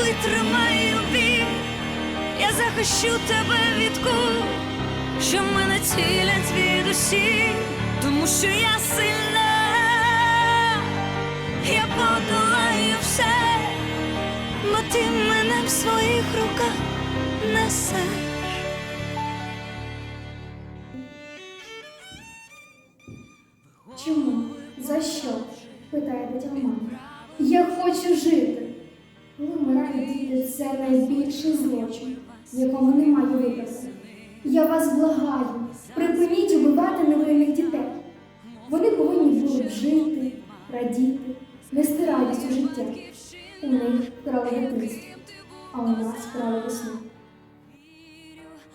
витримаю біль, я захищу тебе від куль, що мене цілять від усіх, тому що я сильна, я подолаю все, бо ти мене в своїх руках несеш. Чому? За що? питає дитя мама. Я хочу жити. Діти, це найбільший злочин, якому немає виправдання. Я вас благаю, припиніть убивати невинних дітей. Вони повинні були жити, радіти, нести радість у життя. У них дитинство, а у нас вкрали весну.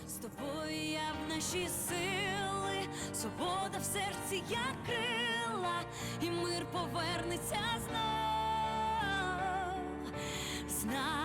З тобою я в наші сили, свобода в серці як крила, і мир повернеться знов. Знаю,